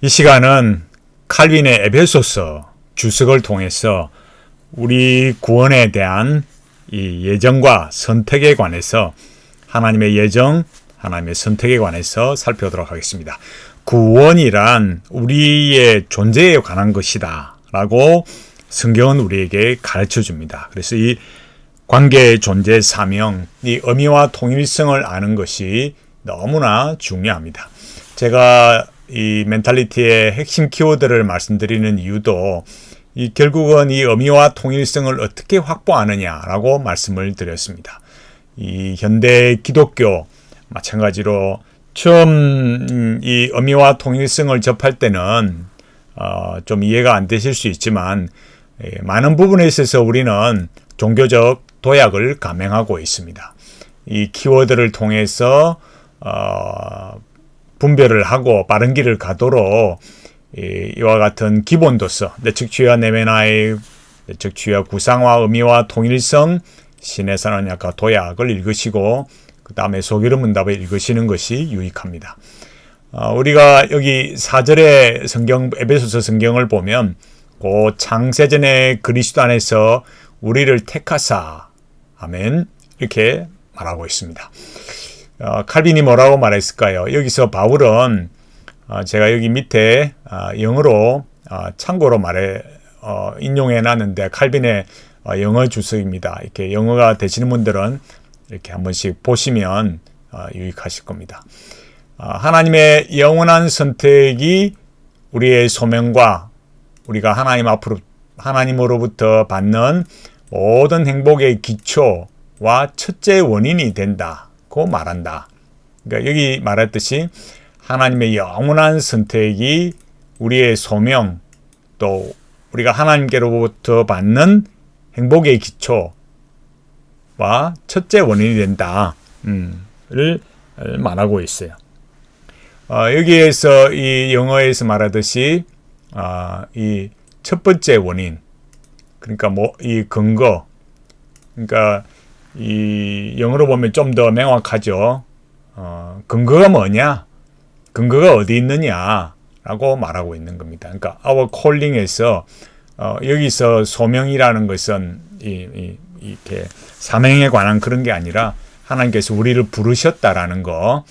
이 시간은 칼빈의 에베소서 주석을 통해서 우리 구원에 대한 이 예정과 선택에 관해서 하나님의 예정, 하나님의 선택에 관해서 살펴보도록 하겠습니다. 구원이란 우리의 존재에 관한 것이다. 라고 성경은 우리에게 가르쳐 줍니다. 그래서 이 관계의 존재 사명, 이 의미와 통일성을 아는 것이 너무나 중요합니다. 제가 이 멘탈리티의 핵심 키워드를 말씀드리는 이유도 이 결국은 이 의미와 통일성을 어떻게 확보하느냐라고 말씀을 드렸습니다. 이 현대 기독교 마찬가지로 처음 이 의미와 통일성을 접할 때는 어, 좀 이해가 안 되실 수 있지만 예, 많은 부분에 있어서 우리는 종교적 도약을 감행하고 있습니다. 이 키워드를 통해서 어, 분별을 하고 빠른 길을 가도록 이와 같은 기본도서 내측 주의와 내면화의 내측 주의와 구상화 의미와 통일성 신의 선언 약과 도약을 읽으시고 그 다음에 소기름 문답을 읽으시는 것이 유익합니다. 어, 우리가 여기 4절의 성경 에베소서 성경을 보면 그 창세전의 그리스도 안에서 우리를 택하사 아멘 이렇게 말하고 있습니다. 어, 칼빈이 뭐라고 말했을까요? 여기서 바울은 어, 제가 여기 밑에 어, 영어로 어, 참고로 말해 어, 인용해 놨는데 칼빈의 어, 영어 주석입니다. 이렇게 영어가 되시는 분들은 이렇게 한 번씩 보시면 유익하실 겁니다. 하나님의 영원한 선택이 우리의 소명과 우리가 하나님 앞으로 하나님으로부터 받는 모든 행복의 기초와 첫째 원인이 된다. 고 말한다. 그러니까 여기 말했듯이 하나님의 영원한 선택이 우리의 소명 또 우리가 하나님께로부터 받는 행복의 기초와 첫째 원인이 된다. 음, 를 말하고 있어요. 어, 여기에서 이 영어에서 말하듯이 어, 이첫 번째 원인 그러니까 뭐 이 근거 그러니까 이 영어로 보면 좀 더 명확하죠. 어, 근거가 뭐냐? 근거가 어디 있느냐 라고 말하고 있는 겁니다. 그러니까 our calling에서 어, 여기서 소명이라는 것은 이, 이, 이렇게 사명에 관한 그런 게 아니라 하나님께서 우리를 부르셨다라는 거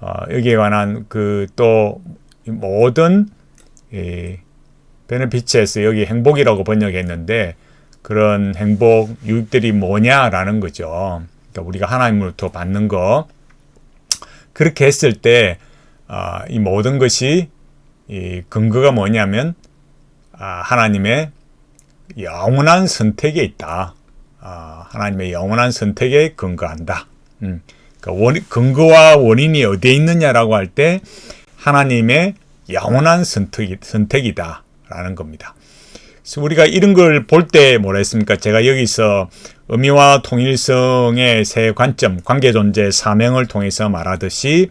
어, 여기에 관한 그 또 모든 이 베네피츠에서 여기 행복이라고 번역했는데 그런 행복, 유익들이 뭐냐라는 거죠. 그러니까 우리가 하나님으로부터 받는 거. 그렇게 했을 때, 아, 이 모든 것이 이 근거가 뭐냐면, 아, 하나님의 영원한 선택에 있다. 아, 하나님의 영원한 선택에 근거한다. 음, 그러니까 원, 근거와 원인이 어디에 있느냐라고 할 때, 하나님의 영원한 선택이, 선택이다라는 겁니다. 우리가 이런 걸 볼 때 뭐라 했습니까? 제가 여기서 의미와 통일성의 세 관점, 관계 존재 사명을 통해서 말하듯이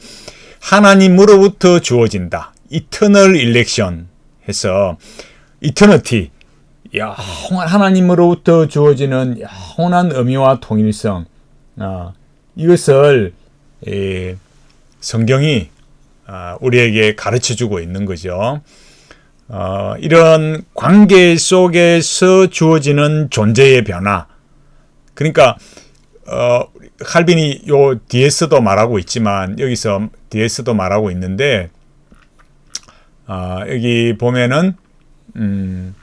하나님으로부터 주어진다. 이터널 일렉션 해서 이터너티 영원 하나님으로부터 주어지는 영원한 의미와 통일성 어, 이것을 에, 성경이 어, 우리에게 가르쳐 주고 있는 거죠. 어, 이런 관계 속에서 주어지는 존재의 변화. 그러니까 어, 칼빈이 요 뒤에서도 말하고 있지만 여기서 뒤에서도 말하고 있는데 어, 여기 보면은 음,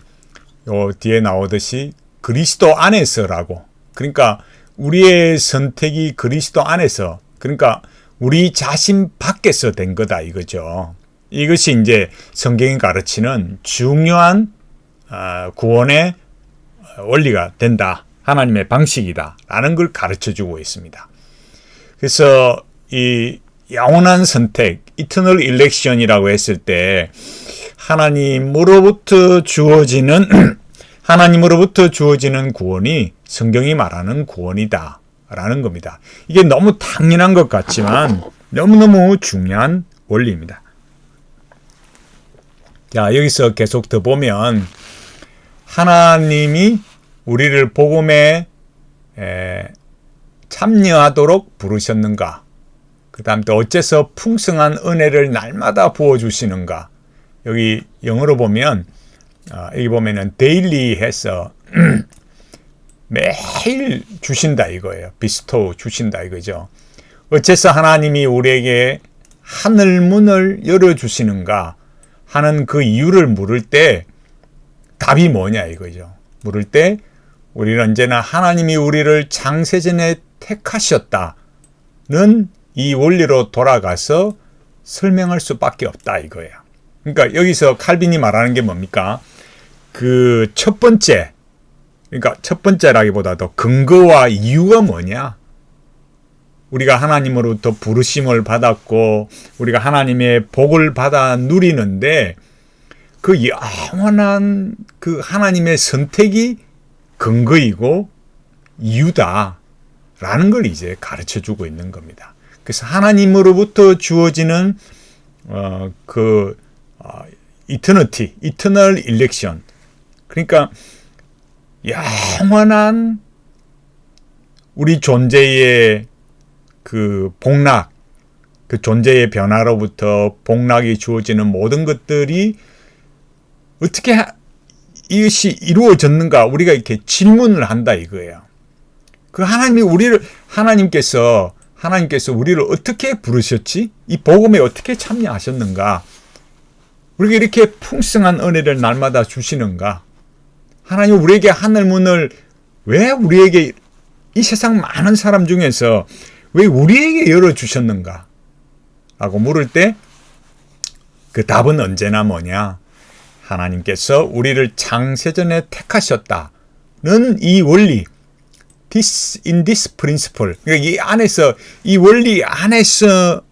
요 뒤에 나오듯이 그리스도 안에서라고. 그러니까 우리의 선택이 그리스도 안에서 그러니까 우리 자신 밖에서 된 거다 이거죠. 이것이 이제 성경이 가르치는 중요한 아, 구원의 원리가 된다. 하나님의 방식이다. 라는 걸 가르쳐 주고 있습니다. 그래서 이 영원한 선택, 이터널 일렉션이라고 했을 때 하나님으로부터 주어지는 하나님으로부터 주어지는 구원이 성경이 말하는 구원이다. 라는 겁니다. 이게 너무 당연한 것 같지만 너무너무 중요한 원리입니다. 자, 여기서 계속 더 보면 하나님이 우리를 복음에 에, 참여하도록 부르셨는가? 그 다음 또 어째서 풍성한 은혜를 날마다 부어주시는가? 여기 영어로 보면 어, 여기 보면은 daily 해서 매일 주신다 이거예요. 비스토 주신다 이거죠. 어째서 하나님이 우리에게 하늘 문을 열어 주시는가 하는 그 이유를 물을 때 답이 뭐냐 이거죠. 물을 때 우리는 언제나 하나님이 우리를 창세전에 택하셨다는 이 원리로 돌아가서 설명할 수밖에 없다 이거예요. 그러니까 여기서 칼빈이 말하는 게 뭡니까? 그 첫 번째, 그러니까 첫 번째라기보다도 근거와 이유가 뭐냐? 우리가 하나님으로부터 부르심을 받았고 우리가 하나님의 복을 받아 누리는데 그 영원한 그 하나님의 선택이 근거이고 이유다라는 걸 이제 가르쳐 주고 있는 겁니다. 그래서 하나님으로부터 주어지는 어, 그 어, 이터너티, 이터널 일렉션. 그러니까 영원한 우리 존재의 그 복락, 그 존재의 변화로부터 복락이 주어지는 모든 것들이 어떻게 하, 이것이 이루어졌는가 우리가 이렇게 질문을 한다 이거예요. 그 하나님이 우리를 하나님께서 하나님께서 우리를 어떻게 부르셨지? 이 복음에 어떻게 참여하셨는가? 우리가 이렇게 풍성한 은혜를 날마다 주시는가? 하나님 우리에게 하늘 문을 왜 우리에게 이 세상 많은 사람 중에서 왜 우리에게 열어 주셨는가? 라고 물을 때 그 답은 언제나 뭐냐? 하나님께서 우리를 창세전에 택하셨다는 이 원리, this in this principle. 그러니까 이 안에서 이 원리 안에서만이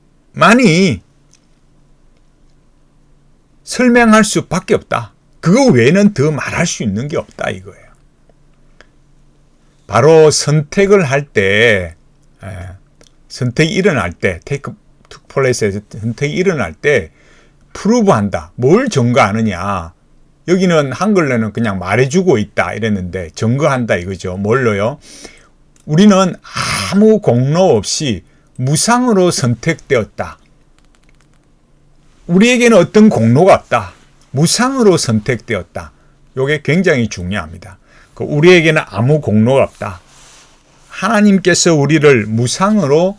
설명할 수밖에 없다. 그거 외에는 더 말할 수 있는 게 없다 이거예요. 바로 선택을 할 때, 선택이 일어날 때, 테이크 플레이스에서 선택이 일어날 때, 프루브 한다. 뭘 증거하느냐. 여기는 한글로는 그냥 말해주고 있다 이랬는데 증거한다 이거죠. 뭘로요? 우리는 아무 공로 없이 무상으로 선택되었다. 우리에게는 어떤 공로가 없다. 무상으로 선택되었다. 이게 굉장히 중요합니다. 그 우리에게는 아무 공로가 없다. 하나님께서 우리를 무상으로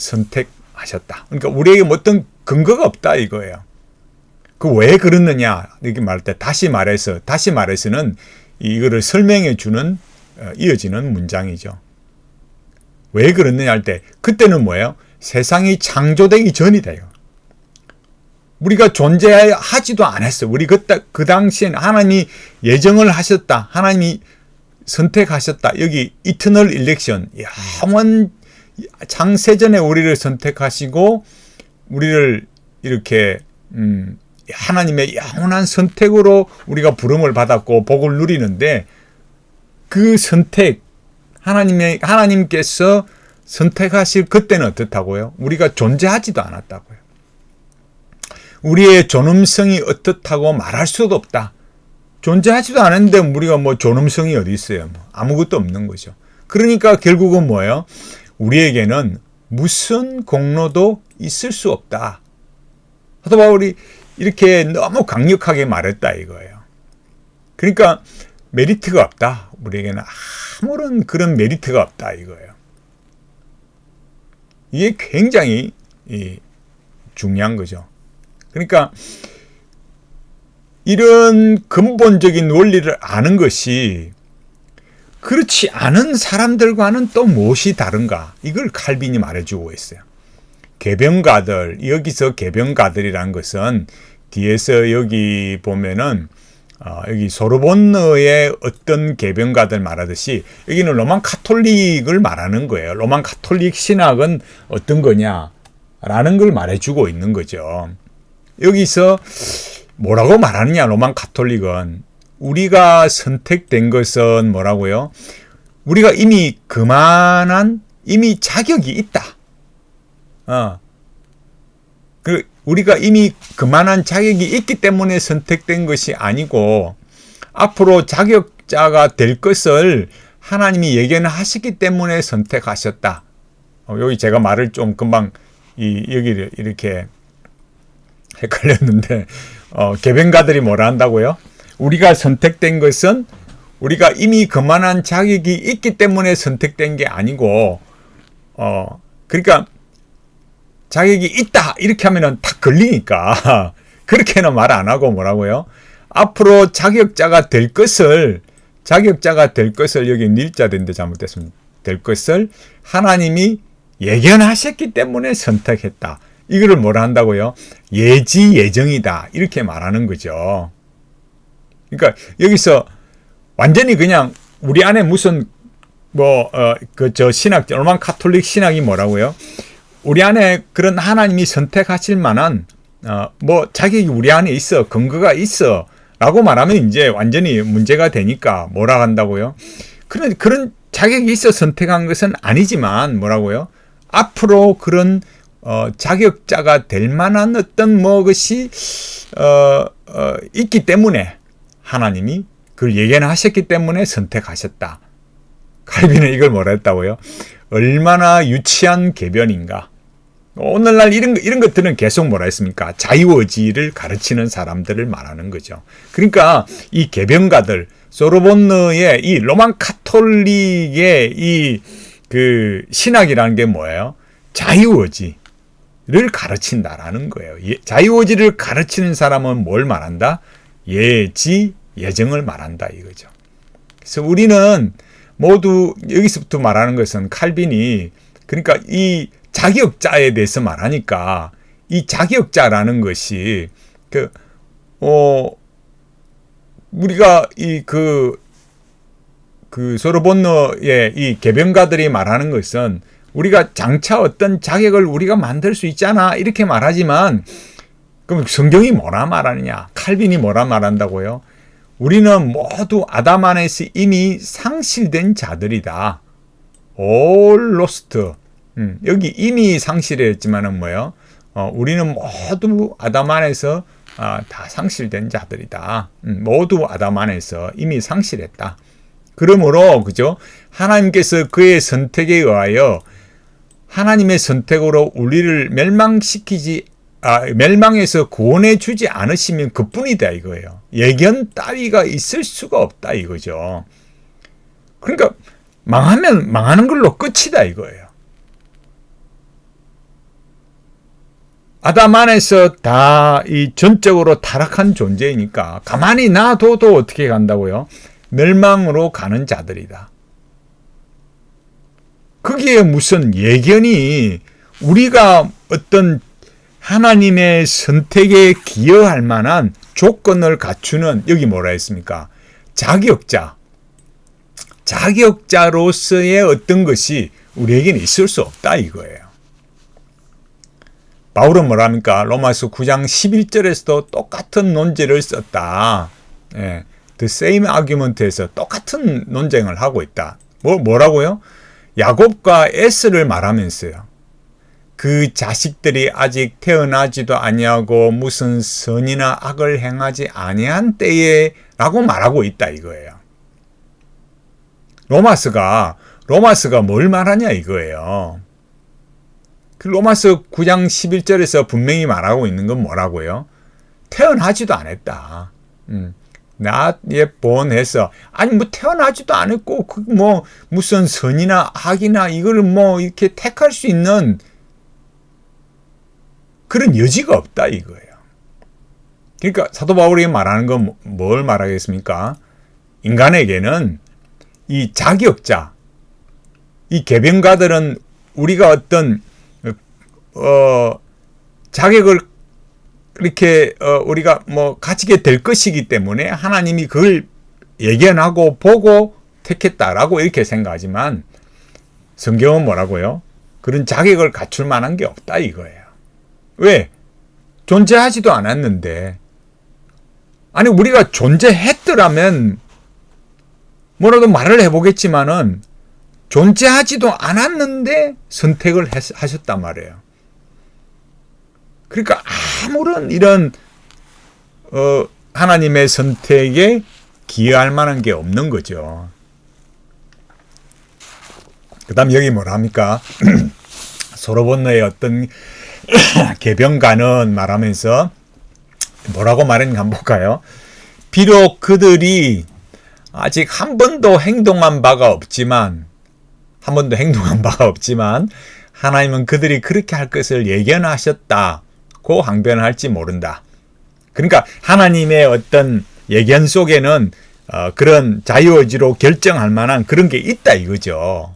선택하셨다. 그러니까 우리에게 뭐 어떤 근거가 없다 이거예요. 그 왜 그렇느냐 이렇게 말할 때 다시 말해서 다시 말해서는 이거를 설명해 주는 어, 이어지는 문장이죠. 왜 그렇느냐 할 때 그때는 뭐예요? 세상이 창조되기 전이 돼요. 우리가 존재하지도 않았어. 우리 그, 그 당시엔 하나님이 예정을 하셨다. 하나님이 선택하셨다. 여기 이터널 일렉션. 영원 창세전에 우리를 선택하시고 우리를 이렇게 음, 하나님의 영원한 선택으로 우리가 부름을 받았고 복을 누리는데 그 선택 하나님의 하나님께서 선택하실 그때는 어떻다고요? 우리가 존재하지도 않았다고요. 우리의 존엄성이 어떻다고 말할 수도 없다. 존재하지도 않은데 우리가 뭐 존엄성이 어디 있어요? 뭐 아무것도 없는 거죠. 그러니까 결국은 뭐예요? 우리에게는 무슨 공로도 있을 수 없다. 사도 바울이 이렇게 너무 강력하게 말했다 이거예요. 그러니까 메리트가 없다. 우리에게는 아무런 그런 메리트가 없다 이거예요. 이게 굉장히 중요한 거죠. 그러니까 이런 근본적인 원리를 아는 것이 그렇지 않은 사람들과는 또 무엇이 다른가? 이걸 칼빈이 말해주고 있어요. 개병가들, 여기서 개병가들이라는 것은 뒤에서 여기 보면은 어, 여기 소르본느의 어떤 개병가들 말하듯이 여기는 로만 카톨릭을 말하는 거예요. 로만 카톨릭 신학은 어떤 거냐라는 걸 말해주고 있는 거죠. 여기서 뭐라고 말하느냐 로만 카톨릭은 우리가 선택된 것은 뭐라고요? 우리가 이미 그만한 이미 자격이 있다. 어. 그 우리가 이미 그만한 자격이 있기 때문에 선택된 것이 아니고 앞으로 자격자가 될 것을 하나님이 예견하시기 때문에 선택하셨다. 어, 여기 제가 말을 좀 금방 이 여기를 이렇게 헷갈렸는데 어, 개변가들이 뭐라 한다고요? 우리가 선택된 것은 우리가 이미 그만한 자격이 있기 때문에 선택된 게 아니고, 어, 그러니까 자격이 있다 이렇게 하면은 탁 걸리니까 그렇게는 말 안 하고 뭐라고요? 앞으로 자격자가 될 것을 자격자가 될 것을 여기 일자된데 잘못됐습니다. 될 것을 하나님이 예견하셨기 때문에 선택했다. 이거를 뭐라 한다고요? 예지 예정이다. 이렇게 말하는 거죠. 그러니까 여기서 완전히 그냥 우리 안에 무슨 뭐 어 그 저 신학 로만 카톨릭 신학이 뭐라고요? 우리 안에 그런 하나님이 선택하실 만한 어 뭐 자격이 우리 안에 있어 근거가 있어 라고 말하면 이제 완전히 문제가 되니까 뭐라 한다고요? 그런 그런 자격이 있어 선택한 것은 아니지만 뭐라고요? 앞으로 그런 어, 자격자가 될 만한 어떤 뭐 것이 어, 어, 있기 때문에 하나님이 그걸 예견하셨기 때문에 선택하셨다. 칼빈은 이걸 뭐라 했다고요? 얼마나 유치한 개변인가. 오늘날 이런 이런 것들은 계속 뭐라 했습니까? 자유의지를 가르치는 사람들을 말하는 거죠. 그러니까 이 개변가들 소르본느의 이 로만 카톨릭의 이 그 신학이라는 게 뭐예요? 자유의지를 가르친다라는 거예요. 예, 자유의지를 가르치는 사람은 뭘 말한다? 예지 예정을 말한다 이거죠. 그래서 우리는 모두 여기서부터 말하는 것은 칼빈이 그러니까 이 자격자에 대해서 말하니까 이 자격자라는 것이 그, 어, 우리가 이 그, 그 소르본너의 이 개변가들이 말하는 것은 우리가 장차 어떤 자격을 우리가 만들 수 있잖아. 이렇게 말하지만 그럼 성경이 뭐라 말하느냐? 칼빈이 뭐라 말한다고요? 우리는 모두 아담 안에서 이미 상실된 자들이다. all lost. 음, 여기 이미 상실했지만은 뭐요? 어, 우리는 모두 아담 안에서 아, 다 상실된 자들이다. 음, 모두 아담 안에서 이미 상실했다. 그러므로 그죠? 하나님께서 그의 선택에 의하여 하나님의 선택으로 우리를 멸망시키지 아, 멸망에서 구원해 주지 않으시면 그뿐이다 이거예요. 예견 따위가 있을 수가 없다 이거죠. 그러니까 망하면 망하는 걸로 끝이다 이거예요. 아담 안에서 다 이 전적으로 타락한 존재이니까 가만히 놔둬도 어떻게 간다고요? 멸망으로 가는 자들이다. 거기에 무슨 예견이 우리가 어떤 하나님의 선택에 기여할 만한 조건을 갖추는 여기 뭐라 했습니까? 자격자. 자격자로서의 어떤 것이 우리에게는 있을 수 없다 이거예요. 바울은 뭐랍니까? 로마서 9장 11절에서도 똑같은 논제를 썼다. 예, the same argument에서 똑같은 논쟁을 하고 있다. 뭐, 뭐라고요? 야곱과 에스를 말하면서요. 그 자식들이 아직 태어나지도 아니하고 무슨 선이나 악을 행하지 아니한 때에라고 말하고 있다 이거예요. 로마스가 로마스가 뭘 말하냐 이거예요. 그 로마서 9장 11절에서 분명히 말하고 있는 건 뭐라고요? 태어나지도 않았다. 음. 나에 본해서 아니 뭐 태어나지도 않았고 그 뭐 무슨 선이나 악이나 이거를 뭐 이렇게 택할 수 있는 그런 여지가 없다 이거예요. 그러니까 사도 바울이 말하는 건 뭘 말하겠습니까? 인간에게는 이 자격자, 이 개병가들은 우리가 어떤 어, 자격을 이렇게 어, 우리가 뭐 가지게 될 것이기 때문에 하나님이 그걸 예견하고 보고 택했다라고 이렇게 생각하지만 성경은 뭐라고요? 그런 자격을 갖출 만한 게 없다 이거예요. 왜? 존재하지도 않았는데 아니 우리가 존재했더라면 뭐라도 말을 해보겠지만은 존재하지도 않았는데 선택을 하셨단 말이에요. 그러니까 아무런 이런 어, 하나님의 선택에 기여할 만한 게 없는 거죠. 그 다음 여기 뭐라 합니까? 소로본너의 어떤 개병가는 말하면서 뭐라고 말했는가 한번 볼까요? 비록 그들이 아직 한 번도 행동한 바가 없지만 한 번도 행동한 바가 없지만 하나님은 그들이 그렇게 할 것을 예견하셨다고 항변할지 모른다. 그러니까 하나님의 어떤 예견 속에는 어, 그런 자유의지로 결정할 만한 그런 게 있다 이거죠.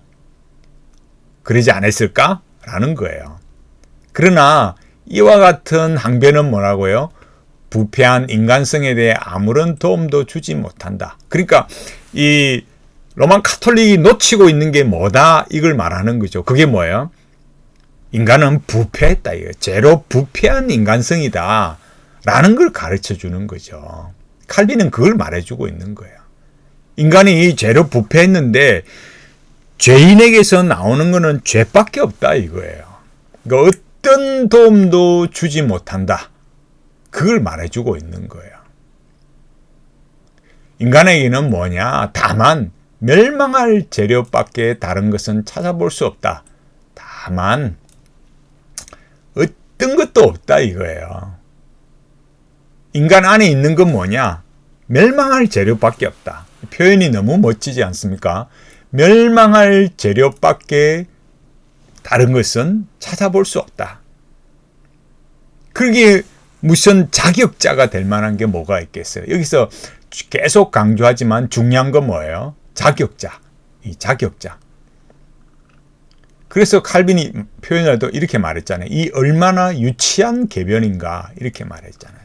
그러지 않았을까? 라는 거예요. 그러나 이와 같은 항변은 뭐라고요? 부패한 인간성에 대해 아무런 도움도 주지 못한다. 그러니까 이 로만 카톨릭이 놓치고 있는 게 뭐다? 이걸 말하는 거죠. 그게 뭐예요? 인간은 부패했다. 이거. 제로 부패한 인간성이다. 라는 걸 가르쳐 주는 거죠. 칼빈은 그걸 말해주고 있는 거예요. 인간이 죄로 부패했는데 죄인에게서 나오는 것은 죄밖에 없다 이거예요. 그러니까 어떤 도움도 주지 못한다. 그걸 말해주고 있는 거예요. 인간에게는 뭐냐? 다만 멸망할 재료밖에 다른 것은 찾아볼 수 없다. 다만 어떤 것도 없다 이거예요. 인간 안에 있는 건 뭐냐? 멸망할 재료밖에 없다. 표현이 너무 멋지지 않습니까? 멸망할 재료밖에 다른 것은 찾아볼 수 없다. 그게 무슨 자격자가 될 만한 게 뭐가 있겠어요? 여기서 계속 강조하지만 중요한 건 뭐예요? 자격자. 이 자격자. 그래서 칼빈이 표현을 도 이렇게 말했잖아요. 이 얼마나 유치한 개변인가 이렇게 말했잖아요.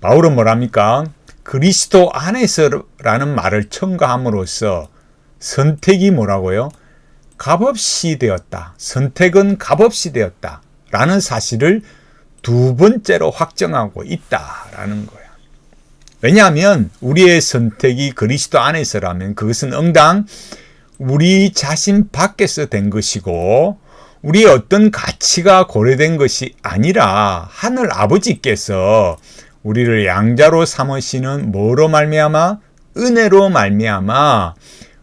바울은 뭐랍니까? 그리스도 안에서라는 말을 첨가함으로써 선택이 뭐라고요? 값없이 되었다. 선택은 값없이 되었다. 라는 사실을 두 번째로 확정하고 있다라는 거야. 왜냐하면 우리의 선택이 그리스도 안에서라면 그것은 응당 우리 자신 밖에서 된 것이고 우리의 어떤 가치가 고려된 것이 아니라 하늘 아버지께서 우리를 양자로 삼으시는 뭐로 말미암아 은혜로 말미암아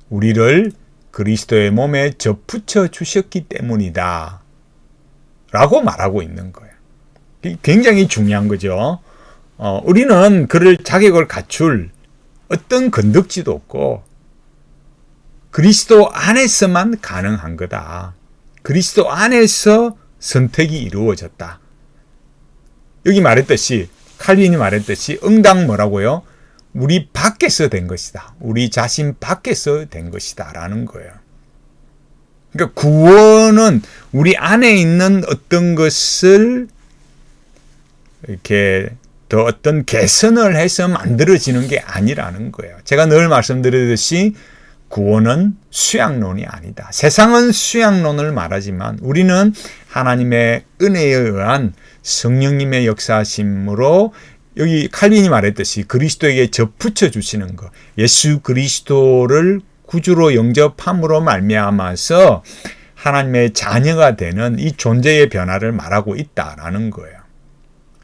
우리를 그리스도의 몸에 접붙여 주셨기 때문이다. 라고 말하고 있는 거예요. 굉장히 중요한 거죠. 어, 우리는 그를 자격을 갖출 어떤 건덕지도 없고 그리스도 안에서만 가능한 거다. 그리스도 안에서 선택이 이루어졌다. 여기 말했듯이 칼빈이 말했듯이 응당 뭐라고요? 우리 밖에서 된 것이다. 우리 자신 밖에서 된 것이다. 라는 거예요. 그러니까 구원은 우리 안에 있는 어떤 것을 이렇게 더 어떤 개선을 해서 만들어지는 게 아니라는 거예요. 제가 늘 말씀드리듯이 구원은 수양론이 아니다. 세상은 수양론을 말하지만 우리는 하나님의 은혜에 의한 성령님의 역사심으로 여기 칼빈이 말했듯이 그리스도에게 접붙여 주시는 것, 예수 그리스도를 구주로 영접함으로 말미암아서 하나님의 자녀가 되는 이 존재의 변화를 말하고 있다라는 거예요.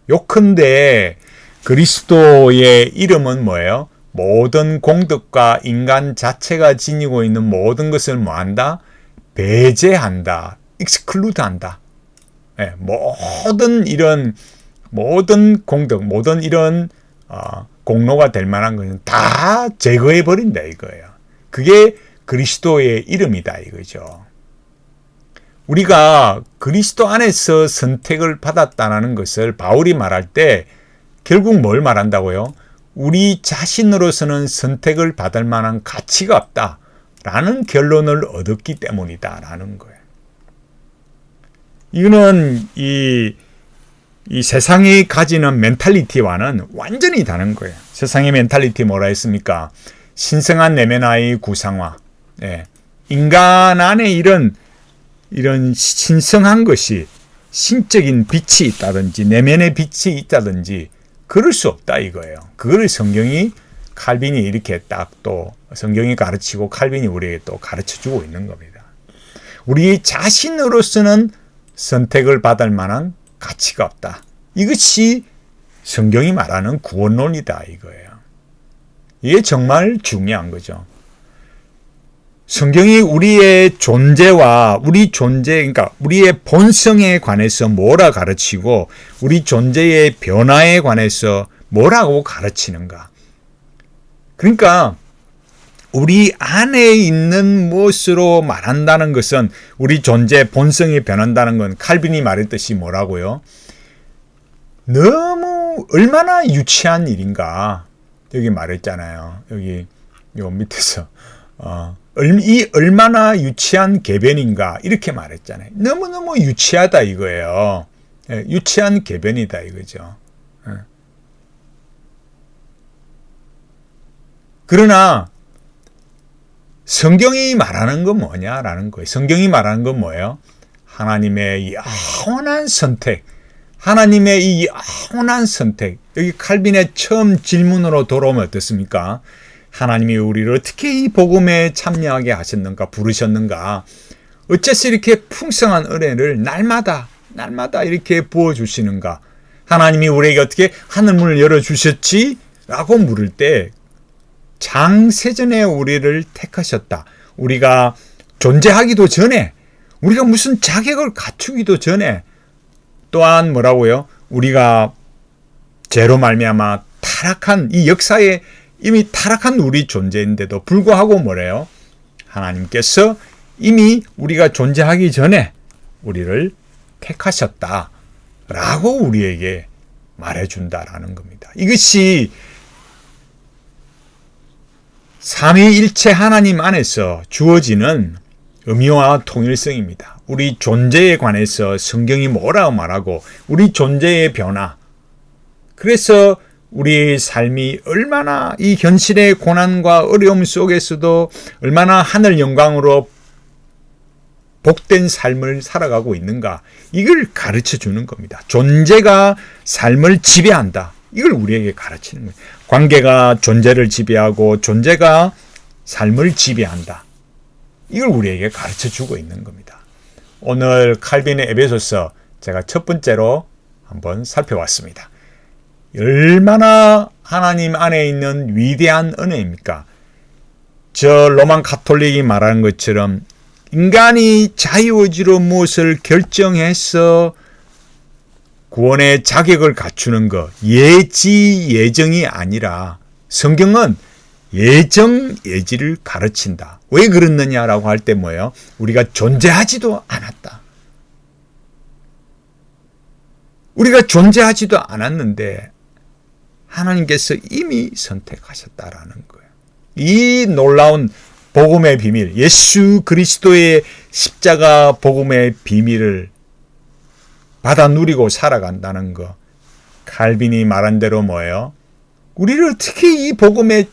요컨대 그리스도의 이름은 뭐예요? 모든 공덕과 인간 자체가 지니고 있는 모든 것을 뭐한다? 배제한다. 익스클루드한다. 예, 모든 이런 모든 공덕, 모든 이런 어, 공로가 될 만한 것은 다 제거해 버린다 이거예요. 그게 그리스도의 이름이다 이거죠. 우리가 그리스도 안에서 선택을 받았다는 것을 바울이 말할 때 결국 뭘 말한다고요? 우리 자신으로서는 선택을 받을 만한 가치가 없다 라는 결론을 얻었기 때문이다 라는 거예요. 이거는 이, 이 세상이 가지는 멘탈리티와는 완전히 다른 거예요. 세상의 멘탈리티 뭐라 했습니까? 신성한 내면의 구상화. 예. 인간 안에 이런 이런 신성한 것이 신적인 빛이 있다든지 내면의 빛이 있다든지 그럴 수 없다 이거예요. 그걸 성경이 칼빈이 이렇게 딱 또 성경이 가르치고 칼빈이 우리에게 또 가르쳐 주고 있는 겁니다. 우리 자신으로서는 선택을 받을 만한 가치가 없다. 이것이 성경이 말하는 구원론이다 이거예요. 이게 정말 중요한 거죠. 성경이 우리의 존재와 우리 존재, 그러니까 우리의 본성에 관해서 뭐라 가르치고 우리 존재의 변화에 관해서 뭐라고 가르치는가. 그러니까 우리 안에 있는 무엇으로 말한다는 것은 우리 존재 본성이 변한다는 건 칼빈이 말했듯이 뭐라고요? 너무 얼마나 유치한 일인가. 여기 말했잖아요. 여기 요 밑에서 어, 이 얼마나 유치한 개변인가 이렇게 말했잖아요. 너무너무 유치하다 이거예요. 예, 유치한 개변이다 이거죠. 예. 그러나 성경이 말하는 건 뭐냐라는 거예요. 성경이 말하는 건 뭐예요? 하나님의 영원한 선택, 하나님의 이 영원한 선택. 여기 칼빈의 처음 질문으로 돌아오면 어떻습니까? 하나님이 우리를 어떻게 이 복음에 참여하게 하셨는가, 부르셨는가. 어째서 이렇게 풍성한 은혜를 날마다, 날마다 이렇게 부어주시는가. 하나님이 우리에게 어떻게 하늘문을 열어주셨지? 라고 물을 때 장세전에 우리를 택하셨다. 우리가 존재하기도 전에 우리가 무슨 자격을 갖추기도 전에 또한 뭐라고요? 우리가 죄로 말미암아 타락한 이 역사에 이미 타락한 우리 존재인데도 불구하고 뭐래요? 하나님께서 이미 우리가 존재하기 전에 우리를 택하셨다. 라고 우리에게 말해준다라는 겁니다. 이것이 삼위일체 하나님 안에서 주어지는 의미와 통일성입니다. 우리 존재에 관해서 성경이 뭐라고 말하고 우리 존재의 변화. 그래서 우리 삶이 얼마나 이 현실의 고난과 어려움 속에서도 얼마나 하늘 영광으로 복된 삶을 살아가고 있는가. 이걸 가르쳐 주는 겁니다. 존재가 삶을 지배한다. 이걸 우리에게 가르치는 거예요. 관계가 존재를 지배하고 존재가 삶을 지배한다. 이걸 우리에게 가르쳐 주고 있는 겁니다. 오늘 칼빈의 에베소서 제가 첫 번째로 한번 살펴봤습니다. 얼마나 하나님 안에 있는 위대한 은혜입니까? 저 로만 카톨릭이 말하는 것처럼 인간이 자유의지로 무엇을 결정해서 구원의 자격을 갖추는 것, 예지 예정이 아니라 성경은 예정 예지를 가르친다. 왜 그렇느냐라고 할 때 뭐예요? 우리가 존재하지도 않았다. 우리가 존재하지도 않았는데 하나님께서 이미 선택하셨다라는 거예요. 이 놀라운 복음의 비밀, 예수 그리스도의 십자가 복음의 비밀을 받아 누리고 살아간다는 거. 칼빈이 말한 대로 뭐예요? 우리를 어떻게 이 복음에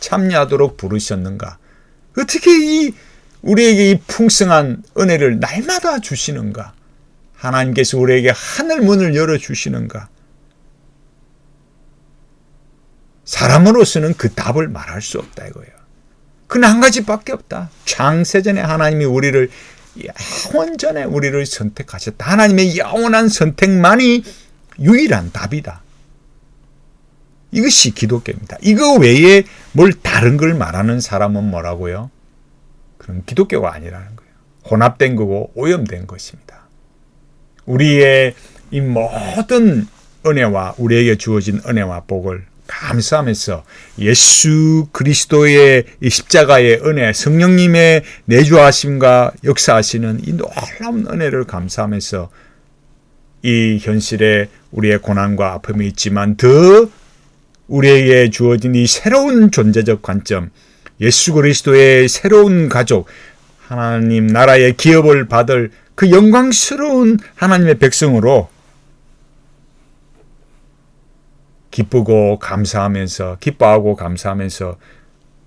참여하도록 부르셨는가? 어떻게 이 우리에게 이 풍성한 은혜를 날마다 주시는가? 하나님께서 우리에게 하늘 문을 열어 주시는가? 사람으로서는 그 답을 말할 수 없다 이거예요. 그는 한 가지밖에 없다. 창세전에 하나님이 우리를 영원 전에 우리를 선택하셨다. 하나님의 영원한 선택만이 유일한 답이다. 이것이 기독교입니다. 이거 외에 뭘 다른 걸 말하는 사람은 뭐라고요? 그럼 기독교가 아니라는 거예요. 혼합된 거고 오염된 것입니다. 우리의 이 모든 은혜와 우리에게 주어진 은혜와 복을 감사하면서 예수 그리스도의 십자가의 은혜, 성령님의 내주하심과 역사하시는 이 놀라운 은혜를 감사하면서 이 현실에 우리의 고난과 아픔이 있지만 더 우리에게 주어진 이 새로운 존재적 관점, 예수 그리스도의 새로운 가족, 하나님 나라의 기업을 받을 그 영광스러운 하나님의 백성으로 기쁘고 감사하면서 기뻐하고 감사하면서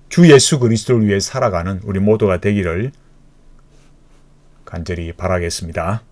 주 예수 그리스도를 위해 살아가는 우리 모두가 되기를 간절히 바라겠습니다.